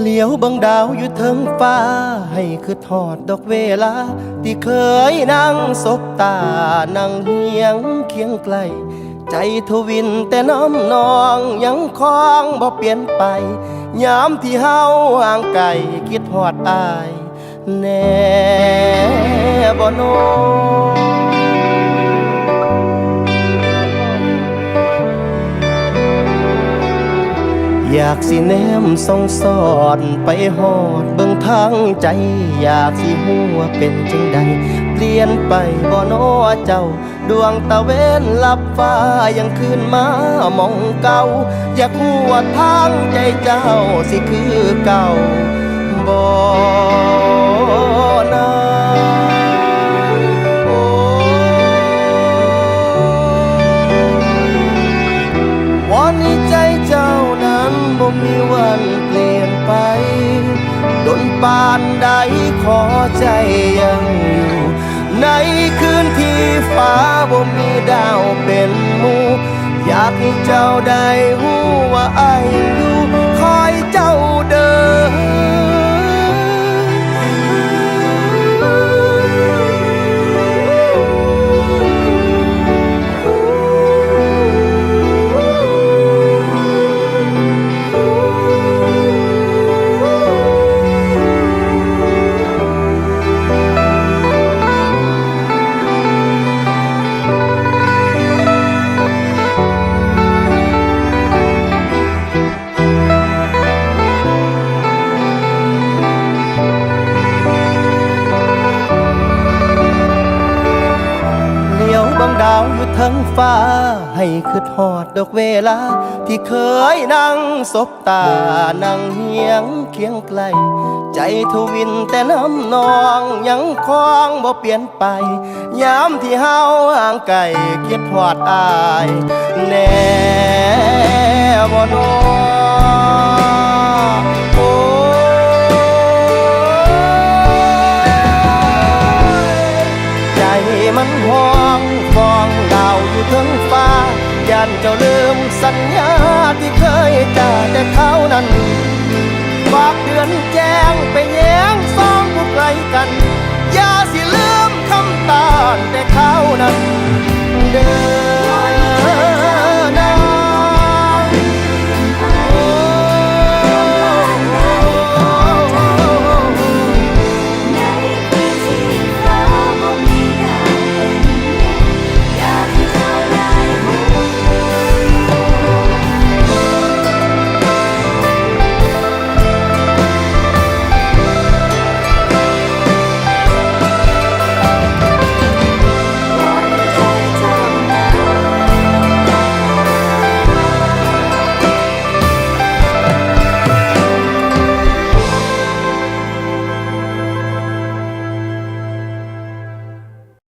เหลียวบังดาวอยู่เทิงฟ้า ให้คือทอดดอกเวลา ที่เคยนั่งสบตา นั่งเฮียงเคียงไกล ใจทวินแต่น้ำนองยังคล้องบ่เปลี่ยนไป ยามที่เฮาห่างไกลคิดฮอดอาย แน่บ่นอ อยากสิแนมส่องสอดไปหอดเบิ่งทางใจ อยากสิหัวเป็นจังใด เปลี่ยนไปบ่นอเจ้า ดวงตะเวนลับฟ้ายังคืนมามองเก่า อยากหัวทางใจเจ้าสิคือเก่าบ่ันเปลี่ยนไปดนปานใดขอใจยังอยู่ ในคืนที่ฟ้าบ่มีดาวเป็นมูอยากให้เจ้าได้หูว่าไอ บังดาวอยู่ทั้งฟ้า ให้คือทอดดอกเวลา ที่เคยนั่งสบตา นั่งเฮียงเคียงไกล ใจทวินแต่น้ำนองยังคล้องบ่เปลี่ยนไป ยามที่เฮาห่างไกลคิดฮอดอาย แน่บ่นอ มันห้องฟองดาวอยู่ทั้งฟ้ายันเจ้าลืมสัญญาที่เคยจ่าแต่เขานั้นฝากเดือนแจ้